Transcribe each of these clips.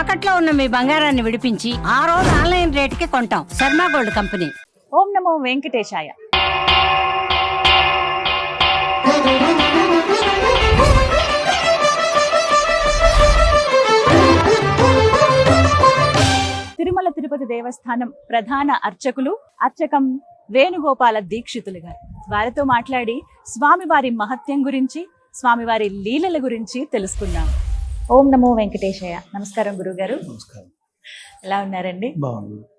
తాకట్లో ఉన్న మీ బంగారాన్ని విడిపించి ఆ రోజు ఆన్లైన్ రేటుకి కొంటాం. Sharma gold company. ఓం నమో వెంకటేశాయ. తిరుమల తిరుపతి దేవస్థానం ప్రధాన అర్చకులు అర్చకం వేణుగోపాల దీక్షితులు గారు. వారితో మాట్లాడి స్వామివారి మహత్యం గురించి స్వామివారి లీలల గురించి తెలుసుకుందాం. ఓం నమో వెంకటేశయ్య. నమస్కారం గురుగారు. నమస్కారం. ఎలా ఉన్నారండి?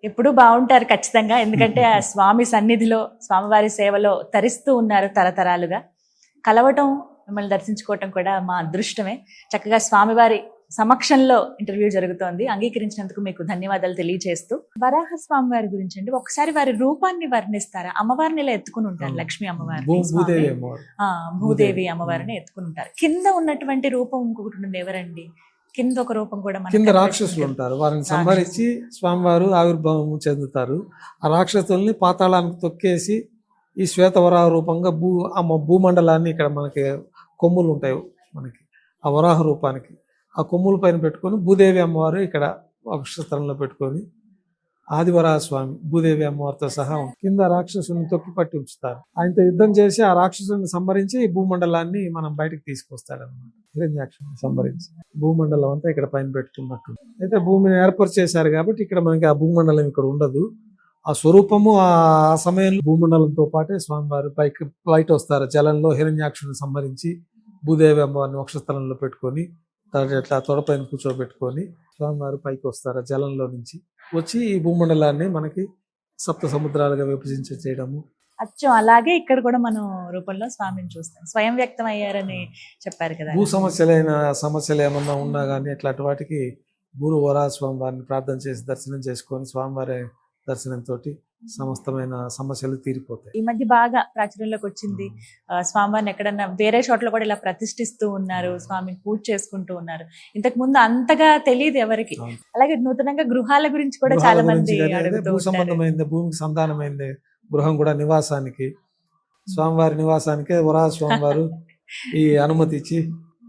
ఎప్పుడు బాగుంటారు ఖచ్చితంగా ఎందుకంటే ఆ స్వామి సన్నిధిలో స్వామివారి సేవలో తరిస్తూ ఉన్నారు తరతరాలుగా. కలవటం మిమ్మల్ని దర్శించుకోవటం కూడా మా అదృష్టమే. చక్కగా స్వామివారి సమక్షంలో ఇంటర్వ్యూ జరుగుతోంది. అంగీకరించినందుకు మీకు ధన్యవాదాలు తెలియజేస్తూ. వరాహ స్వామివారి గురించి అండి ఒకసారి వారి రూపాన్ని వర్ణిస్తారా? అమ్మవారిని ఇలా ఎత్తుకుని ఉంటారు లక్ష్మీ అమ్మవారిని భూదేవి అమ్మవారిని ఎత్తుకుని ఉంటారు. కింద ఉన్నటువంటి రూపం ఇంకొకటి ఉంటుంది ఎవరండి? కింద ఒక రూపం కూడా కింద. రాక్షసులు ఉంటారు వారిని సంహరించి స్వామివారు ఆవిర్భావం చెందుతారు. ఆ రాక్షసుల్ని పాతాళానికి తొక్కేసి ఈ శ్వేతవరాహ రూపంగా భూ ఆ భూమండలాన్ని ఇక్కడ మనకి కొమ్ములు ఉంటాయి మనకి ఆ వరాహ రూపానికి. ఆ కొమ్ముల పైన పెట్టుకొని భూదేవి అమ్మవారు ఇక్కడ అక్షస్థలంలో పెట్టుకొని ఆదివరాహ స్వామి భూదేవి అమ్మవారితో సహా కింద రాక్షసుని తొక్కి పట్టి ఉంచుతారు. ఆయనతో యుద్ధం చేసి ఆ రాక్షసుని సంహరించి ఈ భూమండలాన్ని మనం బయటకు తీసుకొస్తాడు అనమాట హిరణ్యాక్షుని సంహరించి. భూమండలం అంతా ఇక్కడ పైన పెట్టుకున్నట్టు. అయితే భూమిని ఏర్పరిచేశారు కాబట్టి ఇక్కడ మనకి ఆ భూమండలం ఇక్కడ ఉండదు. ఆ స్వరూపము ఆ సమయంలో భూమండలంతో పాటే స్వామివారు పైకి బయట వస్తారు. జలంలో హిరణ్యాక్షుని సంహరించి భూదేవి అమ్మవారిని వక్షస్థలంలో పెట్టుకొని తర్వాత ఇట్లా తొడపైన కూర్చోబెట్టుకొని స్వామివారు పైకి వస్తారు జలంలో నుంచి? వచ్చి ఈ భూమండలాన్ని మనకి సప్త సముద్రాలుగా విభజించి చేయడము. అచ్చం. అలాగే ఇక్కడ కూడా మనం రూపంలో స్వామిని చూస్తాం. స్వయం వ్యక్తం అయ్యారని చెప్పారు కదా. భూ సమస్యలైన సమస్యలు ఏమన్నా ఉన్నా కానీ ఇట్లాంటి వాటికి గురు వరా స్వామి వారిని ప్రార్థన చేసి దర్శనం చేసుకొని స్వామివారి దర్శనంతో సమస్తమైన సమస్యలు తీరిపోతాయి. ఈ మధ్య బాగా ప్రాచుర్యంలోకి వచ్చింది. స్వామివారిని ఎక్కడన్నా వేరే చోట్ల కూడా ఇలా ప్రతిష్ఠిస్తూ ఉన్నారు స్వామిని పూజ చేసుకుంటూ ఉన్నారు. ఇంతకు ముందు అంతగా తెలియదు ఎవరికి. అలాగే నూతనంగా గృహాల గురించి కూడా చాలా మంది భూ సంబంధమైంది భూమికి సంతానమైంది గృహం కూడా నివాసానికి. స్వామివారి నివాసానికి వరా స్వామివారు ఈ అనుమతి ఇచ్చి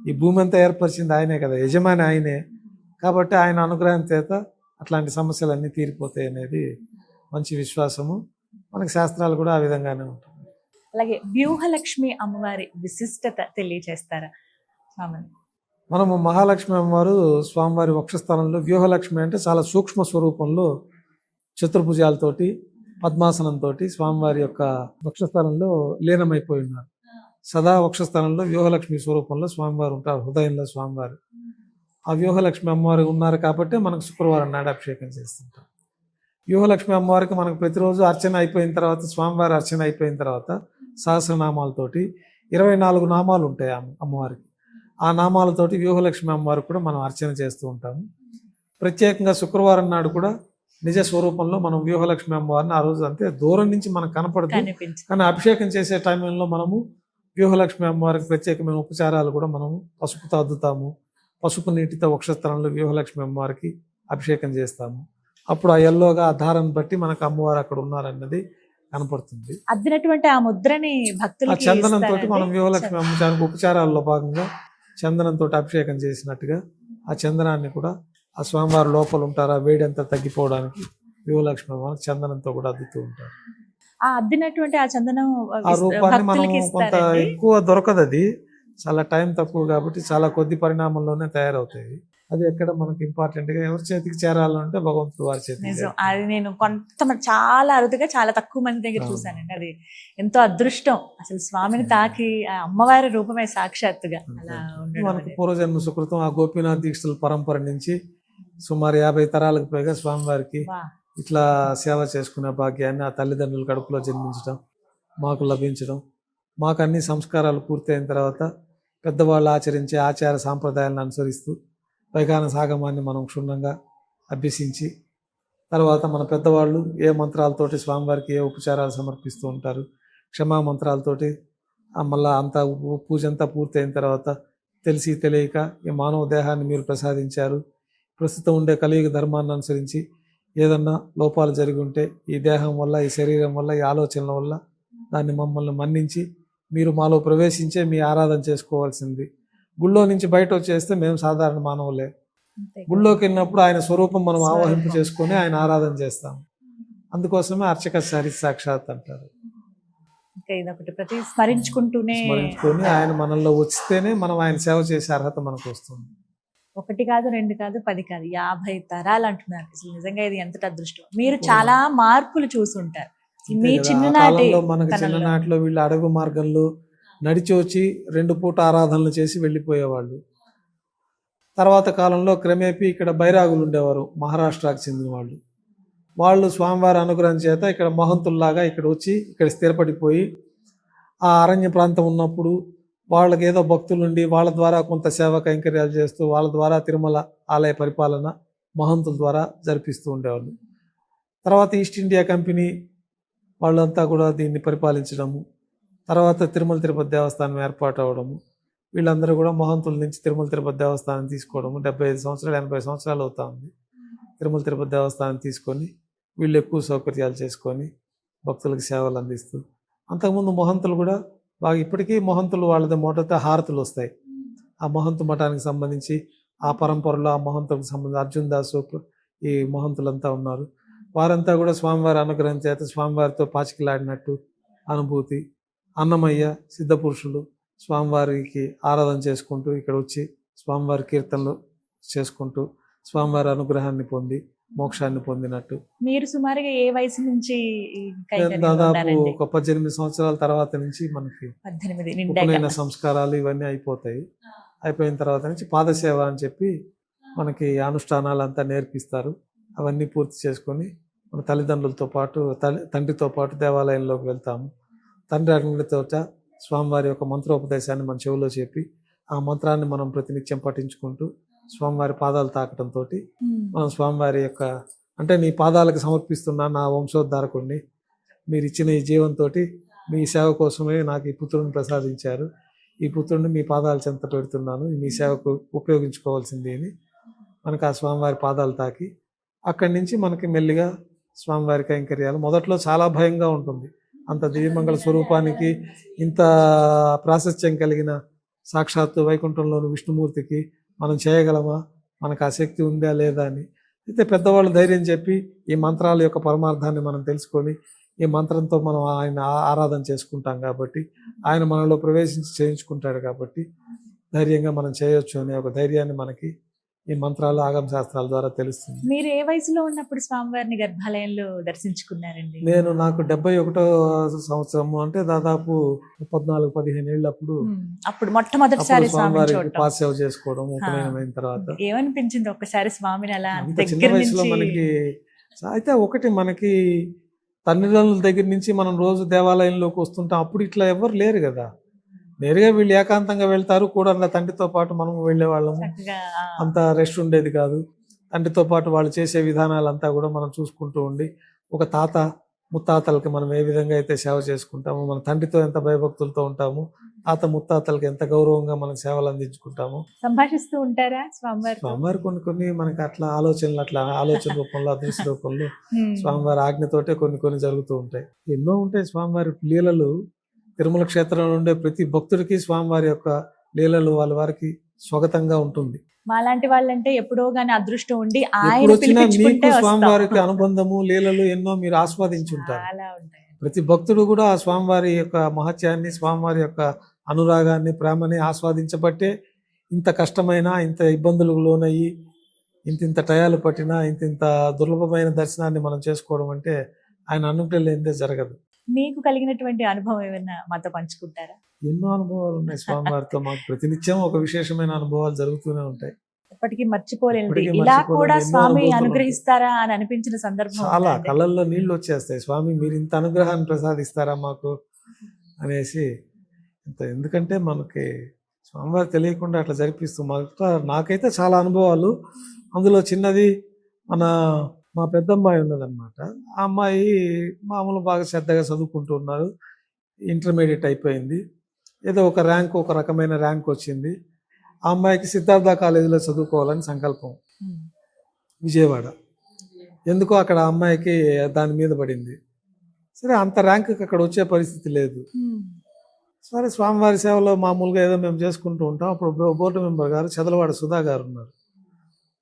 ఈ భూమి అంతా ఏర్పరిచింది ఆయనే కదా యజమాని ఆయనే. కాబట్టి ఆయన అనుగ్రహం చేత అట్లాంటి సమస్యలన్నీ తీరిపోతాయి అనేది మంచి విశ్వాసము. మనకి శాస్త్రాలు కూడా ఆ విధంగానే ఉంటాయి. అలాగే వ్యూహలక్ష్మి అమ్మవారి విశిష్టత తెలియజేస్తారా స్వామిని? మనము మహాలక్ష్మి అమ్మవారు స్వామివారి వక్షస్థలంలో వ్యూహలక్ష్మి అంటే చాలా సూక్ష్మ స్వరూపంలో చతుర్భుజాలతోటి పద్మాసనంతో స్వామివారి యొక్క వక్షస్థలంలో లీనమైపోయి ఉన్నారు. సదా వక్షస్థలంలో వ్యూహలక్ష్మి స్వరూపంలో స్వామివారు ఉంటారు హృదయంలో స్వామివారు. ఆ వ్యూహలక్ష్మి అమ్మవారు ఉన్నారు కాబట్టి మనకు శుక్రవారం నాడు అభిషేకం చేస్తుంటాం వ్యూహలక్ష్మి అమ్మవారికి మనకు ప్రతిరోజు అర్చన అయిపోయిన తర్వాత స్వామివారి అర్చన అయిపోయిన తర్వాత సహస్రనామాలతోటి ఇరవై నాలుగు నామాలు ఉంటాయి అమ్మ- అమ్మవారికి. ఆ నామాలతోటి వ్యూహలక్ష్మి అమ్మవారికి కూడా మనం అర్చన చేస్తూ ఉంటాము. ప్రత్యేకంగా శుక్రవారం నాడు కూడా నిజ స్వరూపంలో మనం వ్యూహలక్ష్మి అమ్మవారిని ఆ రోజు అంతే దూరం నుంచి మనకు కనపడదు. కానీ అభిషేకం చేసే టైంలో మనము వ్యూహలక్ష్మి అమ్మవారికి ప్రత్యేకమైన ఉపచారాలు కూడా మనము పసుపుతో అద్దుతాము. పసుపు నీటితో వక్షస్థలంలో వ్యూహలక్ష్మి అమ్మవారికి అభిషేకం చేస్తాము. అప్పుడు ఆ ఎల్లోగా ఆ దారాన్ని బట్టి మనకు అమ్మవారు అక్కడ ఉన్నారన్నది కనపడుతుంది. అద్దినటువంటి ఆ ముద్రని ఆ భక్తులకి చందనంతో? మనం వ్యూహలక్ష్మి అమ్మచారికి ఉపచారాల్లో భాగంగా చందనంతో అభిషేకం చేసినట్టుగా ఆ చందనాన్ని కూడా ఆ స్వామివారి లోపల ఉంటారు ఆ వేడి అంతా తగ్గిపోవడానికి వ్యూహలక్ష్మి అమ్మవారికి చందనంతో కూడా అద్దుతూ ఉంటారు. ఆ అద్దినటువంటి ఆ చందనం ఆ రూపాన్ని మనం కొంత ఎక్కువ దొరకదు అది చాలా టైం తక్కువ కాబట్టి చాలా కొద్ది పరిణామంలోనే తయారవుతాయి. అది ఎక్కడ మనకి ఇంపార్టెంట్గా ఎవరి చేతికి చేరాలంటే భగవంతుడు వారి నిజం చేరుతుంది. అది నేను కొంతమంది చాలా అరుదుగా చాలా తక్కువ మంది దగ్గర. చూసానండి అది ఎంతో అదృష్టం అసలు స్వామిని తాకి ఆ అమ్మవారి రూపమే సాక్షాత్తుగా అలా మనకు. పూర్వజన్మ సుకృతం ఆ గోపీనాథ్ దీక్షల పరంపర నుంచి సుమారు యాభై తరాలకు పైగా స్వామివారికి. ఇట్లా సేవ చేసుకునే భాగ్యాన్ని ఆ తల్లిదండ్రుల కడుపులో జన్మించడం మాకు లభించడం మాకు అన్ని సంస్కారాలు పూర్తయిన తర్వాత పెద్దవాళ్ళు ఆచరించే ఆచార సాంప్రదాయాలను అనుసరిస్తూ వైఖాన సాగమాన్ని మనం క్షుణ్ణంగా అభ్యసించి తర్వాత మన పెద్దవాళ్ళు ఏ మంత్రాలతోటి స్వామివారికి ఏ ఉపచారాలు సమర్పిస్తూ ఉంటారు క్షమా మంత్రాలతోటి మళ్ళా అంతా పూజ అంతా పూర్తయిన తర్వాత తెలిసి తెలియక ఈ మానవ దేహాన్ని మీరు ప్రసాదించారు. ప్రస్తుతం ఉండే కలియుగ ధర్మాన్ని అనుసరించి ఏదన్నా లోపాలు జరిగి ఉంటే ఈ దేహం వల్ల ఈ శరీరం వల్ల ఈ ఆలోచనల వల్ల దాన్ని మమ్మల్ని మన్నించి మీరు మాలో ప్రవేశించే మీ ఆరాధన చేసుకోవాల్సింది. గుళ్ళో నుంచి బయట వచ్చేస్తే మేము సాధారణ మానవులే. గుళ్ళోకి వెళ్ళినప్పుడు ఆయన స్వరూపం మనం ఆవాహింపు చేసుకొని ఆయన ఆరాధన చేస్తాం. అందుకోసమే అర్చక సరి సాక్షాత్ అంటారు. ప్రతి స్మరించుకుంటూనే స్మరించుకొని ఆయన మనల్లో వచ్చితేనే మనం ఆయన సేవ చేసే అర్హత మనకు వస్తుంది. ఒకటి కాదు రెండు కాదు పది కాదు యాభై తరాలు అంటున్నారు. అసలు నిజంగా ఇది ఎంత అదృష్టం. మీరు చాలా మార్పులు చూసుంటారు. మీ చిన్ననాటి మనకి. చిన్ననాటిలో వీళ్ళు అడవి మార్గంలో నడిచి వచ్చి రెండు పూట ఆరాధనలు చేసి వెళ్ళిపోయేవాళ్ళు. తర్వాత కాలంలో క్రమేపీ ఇక్కడ బైరాగులు ఉండేవారు మహారాష్ట్రకు చెందిన వాళ్ళు. వాళ్ళు స్వామివారి అనుగ్రహం చేత ఇక్కడ మహంతుల్లాగా ఇక్కడ వచ్చి ఇక్కడ స్థిరపడిపోయి ఆ అరణ్య ప్రాంతం ఉన్నప్పుడు వాళ్ళకి ఏదో భక్తులుండి వాళ్ళ ద్వారా కొంత సేవ కైంకర్యాలు చేస్తూ వాళ్ళ ద్వారా తిరుమల ఆలయ పరిపాలన మహంతుల ద్వారా జరిపిస్తూ ఉండేవాళ్ళు. తర్వాత ఈస్ట్ ఇండియా కంపెనీ వాళ్ళంతా కూడా దీన్ని పరిపాలించడము తర్వాత తిరుమల తిరుపతి దేవస్థానం ఏర్పాటు అవ్వడము వీళ్ళందరూ కూడా మహంతుల నుంచి తిరుమల తిరుపతి దేవస్థానం తీసుకోవడము డెబ్బై ఐదు సంవత్సరాలు ఎనభై సంవత్సరాలు అవుతా ఉంది. తిరుమల తిరుపతి దేవస్థానం తీసుకొని వీళ్ళు ఎక్కువ సౌకర్యాలు చేసుకొని భక్తులకు సేవలు అందిస్తూ అంతకుముందు మహంతులు కూడా బాగా ఇప్పటికీ మహంతులు వాళ్ళది మొదట హారతులు వస్తాయి. ఆ మహంతు మఠానికి సంబంధించి ఆ పరంపరలో ఆ మహంతులకు సంబంధించి అర్జున్ దాసు ఈ మహంతులంతా ఉన్నారు. వారంతా కూడా స్వామివారి అనుగ్రహం చేత స్వామివారితో పాచికలాడినట్టు అనుభూతి అన్నమయ్య సిద్ధపురుషులు స్వామివారికి ఆరాధన చేసుకుంటూ ఇక్కడ వచ్చి స్వామివారి కీర్తనలు చేసుకుంటూ స్వామివారి అనుగ్రహాన్ని పొంది మోక్షాన్ని పొందినట్టు. మీరు సుమారుగా ఏ వయసు నుంచి దాదాపు? ఒక పద్దెనిమిది సంవత్సరాల తర్వాత నుంచి మనకి పద్దెనిమిది సంస్కారాలు ఇవన్నీ అయిపోతాయి. అయిపోయిన తర్వాత నుంచి పాదసేవ అని చెప్పి మనకి అనుష్ఠానాలు అంతా నేర్పిస్తారు. అవన్నీ పూర్తి చేసుకొని మన తల్లిదండ్రులతో పాటు తల్లి తండ్రితో పాటు దేవాలయంలోకి వెళ్తాము. తండ్రి అడుగులతో స్వామివారి యొక్క మంత్రోపదేశాన్ని మన చెవిలో చెప్పి ఆ మంత్రాన్ని మనం ప్రతినిత్యం పఠించుకుంటూ స్వామివారి పాదాలు తాకటంతో ఉమ్. మనం స్వామివారి యొక్క అంటే నీ పాదాలకు సమర్పిస్తున్నా నా వంశోద్ధారకుడిని మీరు ఇచ్చిన ఈ జీవంతో మీ సేవ కోసమే నాకు ఈ పుత్రుడిని ప్రసాదించారు. ఈ పుత్రుడిని మీ పాదాల చెంత పెడుతున్నాను. మీ సేవకు ఉపయోగించుకోవాల్సింది అని మనకు ఆ స్వామివారి పాదాలు తాకి అక్కడి నుంచి మనకి మెల్లిగా స్వామివారి కైంకర్యాలు. మొదట్లో చాలా భయంగా ఉంటుంది. అంత దివ్యమంగళ స్వరూపానికి ఇంత ప్రాశస్త్యం కలిగిన సాక్షాత్తు వైకుంఠంలోని విష్ణుమూర్తికి మనం చేయగలమా? మనకు ఆ శక్తి ఉందా లేదా అని. అయితే పెద్దవాళ్ళు ధైర్యం చెప్పి ఈ మంత్రాల యొక్క పరమార్థాన్ని మనం తెలుసుకొని ఈ మంత్రంతో మనం ఆయన ఆరాధన చేసుకుంటాం కాబట్టి ఆయన మనలో ప్రవేశించి చేయించుకుంటాడు కాబట్టి ధైర్యంగా మనం చేయొచ్చు అనే ఒక ధైర్యాన్ని మనకి ఈ మంత్రాలు ఆగమ శాస్త్రాల ద్వారా తెలుస్తుంది. మీరు ఏ వయసులో ఉన్నప్పుడు స్వామివారిని గర్భాలయంలో దర్శించుకున్నారండి? నేను నాకు డెబ్బై ఒకటో సంవత్సరము అంటే దాదాపు పద్నాలుగు పదిహేను ఏళ్ళప్పుడు. అప్పుడు మొట్టమొదటిసారి స్వామివారికి చూడటం. పాసేవ చేసుకోవడం ఉపనయనమైన తర్వాత. ఏమనిపించింది ఒక్కసారి స్వామిని అలా చిన్న దగ్గర వయసులో మనకి అయితే ఒకటి మనకి తల్లిదండ్రుల దగ్గర నుంచి మనం రోజు దేవాలయంలోకి వస్తుంటాం అప్పుడు ఇట్లా ఎవరు లేరు కదా. నేరుగా వీళ్ళు ఏకాంతంగా వెళ్తారు కూడా తండ్రితో పాటు మనం వెళ్ళే వాళ్ళము అంత రెస్ట్ ఉండేది కాదు. తండ్రితో పాటు వాళ్ళు చేసే విధానాలంతా కూడా మనం చూసుకుంటూ ఉండి ఒక తాత ముత్తాతలకి మనం ఏ విధంగా అయితే సేవ చేసుకుంటామో మన తండ్రితో ఎంత భయభక్తులతో ఉంటామో తాత ముత్తాతలకి ఎంత గౌరవంగా మనం సేవలు అందించుకుంటామో. సంభాషిస్తూ ఉంటారా స్వామివారితో స్వామివారి కొన్ని కొన్ని మనకి అట్లా ఆలోచనలు అట్లా ఆలోచన రూపంలో అదృశ్య రూపంలో. స్వామివారి ఆజ్ఞతోటే కొన్ని కొన్ని జరుగుతూ ఉంటాయి. ఎన్నో ఉంటాయి స్వామివారి లీలలు. తిరుమల క్షేత్రంలో ఉండే ప్రతి భక్తుడికి స్వామివారి యొక్క లీలలు వాళ్ళ వారికి స్వాగతంగా ఉంటుంది. మాలాంటి వాళ్ళంటే ఎప్పుడో గానీ అదృష్టం ఉండి ఆయన మీకు. స్వామివారికి అనుబంధము లీలలు ఎన్నో మీరు ఆస్వాదించుంటారు. ప్రతి భక్తుడు కూడా ఆ స్వామివారి యొక్క మహత్యాన్ని స్వామివారి యొక్క అనురాగాన్ని ప్రేమని ఆస్వాదించబట్టే ఇంత కష్టమైన ఇంత ఇబ్బందులకు లోనయ్యి ఇంత ఇంత టయాలు పట్టినా ఇంత ఇంత దుర్లభమైన దర్శనాన్ని మనం చేసుకోవడం అంటే ఆయన అనుగ్రహం లేనిదే జరగదు. మీకు కలిగినటువంటి అనుభవం ఏమైనా మాతో పంచుకుంటారా? ఎన్నో అనుభవాలు ఉన్నాయి స్వామివారితో మాకు ప్రతినిత్యం ఒక విశేషమైన అనుభవాలు జరుగుతూనే ఉంటాయి. ఎప్పటికీ మర్చిపోలేనిది. ఎప్పటికీ ఇలా కూడా స్వామి అనుగ్రహిస్తారా అని అనిపించిన సందర్భం చాలా? కళ్ళల్లో నీళ్ళు వచ్చేస్తాయి. స్వామి మీరు ఇంత అనుగ్రహాన్ని ప్రసాదిస్తారా మాకు అనేసి ఇంత ఎందుకంటే మనకి స్వామివారు తెలియకుండా అట్లా జరిపిస్తూ మాకు నాకైతే చాలా అనుభవాలు. అందులో చిన్నది మన మా పెద్దమ్మాయి ఉన్నదన్నమాట. ఆ అమ్మాయి మామూలు బాగా శ్రద్ధగా చదువుకుంటూ ఉన్నారు. ఇంటర్మీడియట్ అయిపోయింది. ఏదో ఒక ర్యాంక్ ఒక రకమైన ర్యాంక్ వచ్చింది. ఆ అమ్మాయికి సిద్ధార్థ కాలేజీలో చదువుకోవాలని సంకల్పం. విజయవాడ. ఎందుకో అక్కడ అమ్మాయికి దాని మీద పడింది. సరే అంత ర్యాంక్కి అక్కడ వచ్చే పరిస్థితి లేదు. సరే స్వామివారి సేవలో మామూలుగా ఏదో మేము చేసుకుంటూ ఉంటాం. అప్పుడు బోర్డు మెంబర్ గారు చదలవాడ సుధా గారు ఉన్నారు.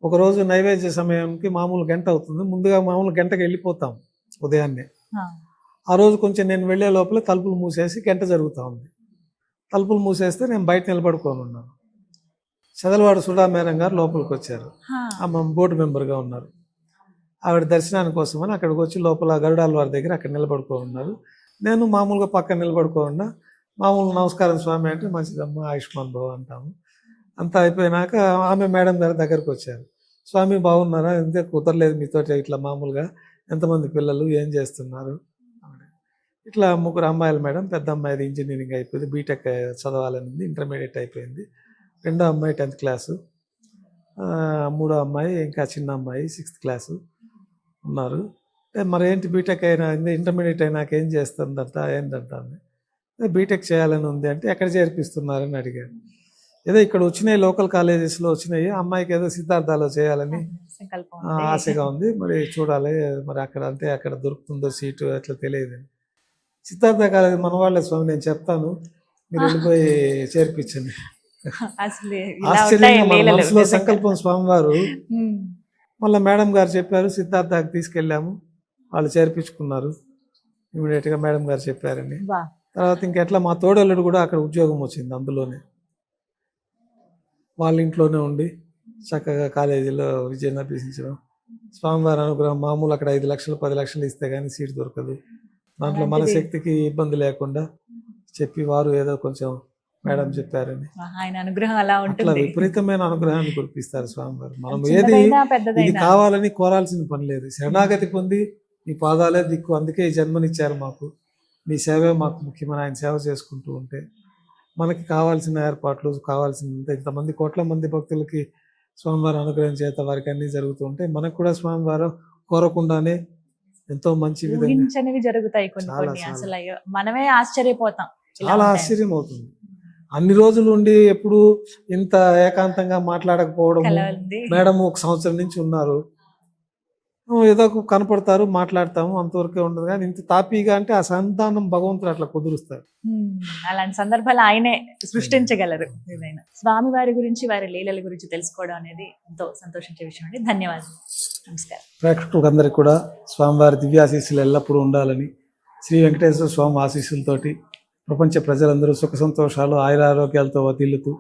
ఒకరోజు నైవేద్య సమయానికి మామూలు గంట అవుతుంది. ముందుగా మామూలు గంటకి వెళ్ళిపోతాం ఉదయాన్నే. ఆ, రోజు కొంచెం నేను వెళ్ళే లోపల తలుపులు మూసేసి గంట జరుగుతూ ఉంది. తలుపులు మూసేస్తే నేను బయట నిలబడుకొని ఉన్నాను. చదలవాడు సుధా మేరం గారు లోపలికి వచ్చారు. ఆ, ఆమె బోర్డు మెంబర్గా ఉన్నారు. ఆవిడ దర్శనానికి కోసమని అక్కడికి వచ్చి లోపల గరుడాల వారి దగ్గర అక్కడ నిలబడుకొని ఉన్నారు. నేను మామూలుగా పక్కన నిలబడుకో ఉన్నా. మామూలు నమస్కారం స్వామి అంటే మంచిదమ్మా ఆయుష్మాన్ భవ అంటాము. అంతా అయిపోయినాక ఆమె మేడం గారి దగ్గరకు వచ్చారు స్వామి బాగున్నారా? ఇంతే కుదరలేదు మీతో ఇట్లా మామూలుగా? ఎంతమంది పిల్లలు? ఏం చేస్తున్నారు? ఇట్లా ముగ్గురు అమ్మాయిలు మేడం పెద్ద అమ్మాయిది ఇంజనీరింగ్ అయిపోయింది బీటెక్ చదవాలనింది ఇంటర్మీడియట్ అయిపోయింది. రెండో అమ్మాయి టెన్త్ క్లాసు. మూడో అమ్మాయి ఇంకా చిన్న అమ్మాయి సిక్స్త్ క్లాసు ఉన్నారు. మరి ఏంటి బీటెక్ అయినా ఇంటర్మీడియట్ అయినాక ఏం చేస్తుందంట? ఏంటంటే? బీటెక్ చేయాలని ఉంది అంటే ఎక్కడ చేర్పిస్తున్నారని అడిగాను ఏదో ఇక్కడ వచ్చినాయి లోకల్ కాలేజెస్లో వచ్చినాయి. అమ్మాయికి ఏదో సిద్ధార్థాలో చేయాలని. ఆశగా ఉంది. మరి చూడాలి. మరి అక్కడ అంటే అక్కడ దొరుకుతుందో సీటు అట్లా తెలియదు. సిద్ధార్థ కాలేజ్ మన వాళ్ళే స్వామి నేను చెప్తాను. మీరు వెళ్ళిపోయి చేర్పించండి. ఆశ్చర్యంగా మన మనసులో. సంకల్పం స్వామివారు. మళ్ళీ మేడం గారు చెప్పారు సిద్ధార్థకి తీసుకెళ్ళాము. వాళ్ళు చేర్పించుకున్నారు. ఇమీడియట్గా మేడం గారు చెప్పారని. వా తర్వాత ఇంకెట్లా మా తోడల్లుడు కూడా అక్కడ ఉద్యోగం వచ్చింది అందులోనే. వాళ్ళ ఇంట్లోనే ఉండి చక్కగా కాలేజీలో విజయం అభ్యసించడం. స్వామివారి అనుగ్రహం మామూలు అక్కడ ఐదు లక్షలు పది లక్షలు ఇస్తే కానీ సీట్ దొరకదు. దాంట్లో మన. శక్తికి ఇబ్బంది లేకుండా చెప్పి వారు ఏదో కొంచెం మేడం చెప్పారని. ఆయన అనుగ్రహం అలా అట్లా ఉంటుంది. విపరీతమైన అనుగ్రహాన్ని కురిపిస్తారు స్వామివారు. మనం ఏది ఇది కావాలని కోరాల్సిన పని లేదు. శరణాగతి పొంది మీ పాదాలే దిక్కు. అందుకే ఈ జన్మనిచ్చారు మాకు. మీ సేవే మాకు ముఖ్యమైన ఆయన సేవ చేసుకుంటూ ఉంటే మనకి కావాల్సిన ఏర్పాట్లు కావాల్సిన ఇంతమంది కోట్ల మంది భక్తులకి స్వామివారి అనుగ్రహం చేత వారికి అన్ని జరుగుతూ ఉంటాయి మనకు కూడా స్వామివారు కోరకుండానే ఎంతో మంచి ఊహించనివి జరుగుతాయి కొన్ని కొన్ని. అసలు మనమే ఆశ్చర్యపోతాం చాలా. ఆశ్చర్యం అవుతుంది అన్ని రోజులు ఉండి ఎప్పుడు ఇంత ఏకాంతంగా మాట్లాడకపోవడం. మేడం ఒక సంవత్సరం నుంచి ఉన్నారు ఏదో ఒక కనపడతారు మాట్లాడతాము అంతవరకే ఉండదు. కానీ ఇంత తాపీగా అంటే ఆ సంతానం భగవంతుడు అట్లా కుదురుస్తారు అలాంటి సందర్భాలు ఆయనే సృష్టించగలరు ఏదైనా. స్వామి వారి గురించి వారి లీలల గురించి తెలుసుకోవడం అనేది ఎంతో సంతోషించే విషయం అండి. ధన్యవాదాలు. నమస్కారం. ప్రేక్షకులందరికీ కూడా స్వామివారి దివ్యాశీస్సులు ఎల్లప్పుడూ ఉండాలని శ్రీ వెంకటేశ్వర స్వామి ఆశీస్సులతోటి ప్రపంచ ప్రజలందరూ సుఖ సంతోషాలు ఆయురారోగ్యాలతో వదిల్లుతూ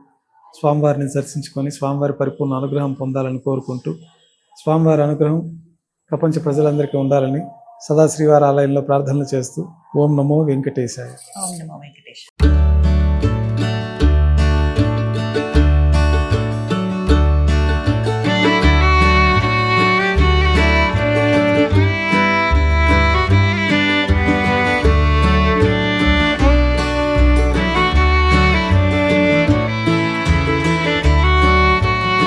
స్వామివారిని దర్శించుకొని స్వామివారి పరిపూర్ణ అనుగ్రహం పొందాలని కోరుకుంటూ స్వామివారి అనుగ్రహం ప్రపంచ ప్రజలందరికీ ఉండాలని సదా శ్రీవారి ఆలయంలో ప్రార్థనలు చేస్తూ ఓం నమో వెంకటేశాయ. ఓం నమో వెంకటేశ్వర